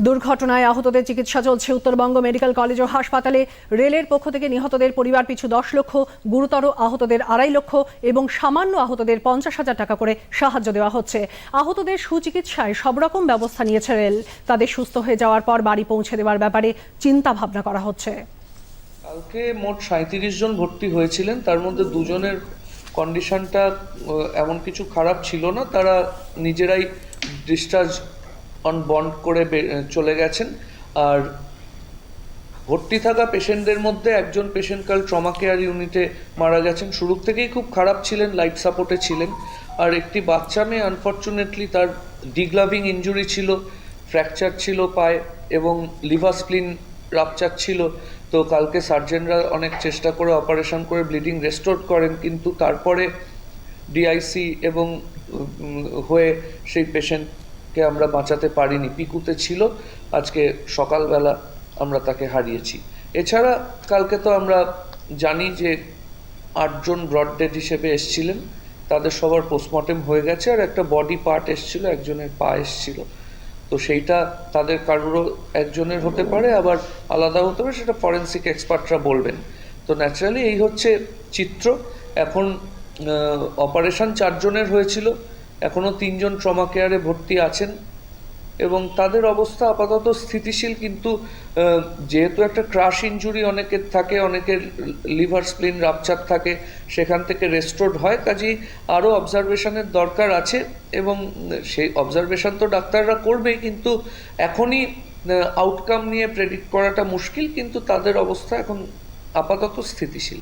দুর্ঘটনায় আহতদের চিকিৎসা চলছে উত্তরবঙ্গ মেডিকেল কলেজ ও হাসপাতালে। রেলের পক্ষ থেকে নিহতদের পরিবার পিছু দশ লক্ষ, গুরুতর আহতদের আড়াই লক্ষ এবং সামান্য আহতদের পঞ্চাশ হাজার টাকা করে সাহায্য দেওয়া হচ্ছে। আহতদের সুচিকিৎসায় সব রকম ব্যবস্থা নিয়েছে রেল। তাদের সুস্থ হয়ে যাওয়ার পর বাড়ি পৌঁছে দেওয়ার ব্যাপারে চিন্তা ভাবনা করা হচ্ছে। কালকে মোট সাঁত্রিশ জন ভর্তি হয়েছিলেন। তার মধ্যে দুজনের কন্ডিশনটা এমন কিছু খারাপ ছিল না। তারা নিজেরাই ডিসচার্জ অন বন্ড করে চলে গেছেন। আর ভর্তি থাকা পেশেন্টদের মধ্যে একজন পেশেন্ট কাল ট্রমা কেয়ার ইউনিটে মারা গেছেন। শুরু থেকেই খুব খারাপ ছিলেন লাইফ সাপোর্টে ছিলেন। আর একটি বাচ্চা মেয়ে আনফর্চুনেটলি তার ডিগ্লাভিং ইঞ্জুরি ছিল ফ্র্যাকচার ছিল পায়ে এবং লিভার স্প্লিন রাপচার ছিল। তো কালকে সার্জেনরা অনেক চেষ্টা করে অপারেশন করে ব্লিডিং রেস্টোর করেন, কিন্তু তারপরে ডিআইসি এবং হয়ে সেই পেশেন্টকে আমরা বাঁচাতে পারিনি। পিকুতে ছিল, আজকে সকালবেলা আমরা তাকে হারিয়েছি। এছাড়া কালকে তো আমরা জানি যে আটজন ব্রড ডেড হিসেবে এসছিলেন। তাদের সবার পোস্টমর্টেম হয়ে গেছে আর একটা বডি পার্ট এসছিল, একজনের পা এসছিল। তো সেইটা তাদের কারোরও একজনের হতে পারে, আবার আলাদা হতে পারে, সেটা ফরেন্সিক এক্সপার্টরা বলবেন। তো ন্যাচারালি এই হচ্ছে চিত্র। এখন অপারেশন চারজনের হয়েছিল। এখনও তিনজন ট্রমা কেয়ারে ভর্তি আছেন এবং তাদের অবস্থা আপাতত স্থিতিশীল কিন্তু যেহেতু একটা ক্রাশ ইনজুরি অনেকের থাকে, অনেকের লিভার স্প্লিন রাপচার থাকে, সেখান থেকে রেস্টোর্ড হয়, কাজেই আরও অবজারভেশনের দরকার আছে এবং সেই অবজারভেশন তো ডাক্তাররা করবেই, কিন্তু এখনই আউটকাম নিয়ে প্রেডিক্ট করাটা মুশকিল, কিন্তু তাদের অবস্থা এখন আপাতত স্থিতিশীল।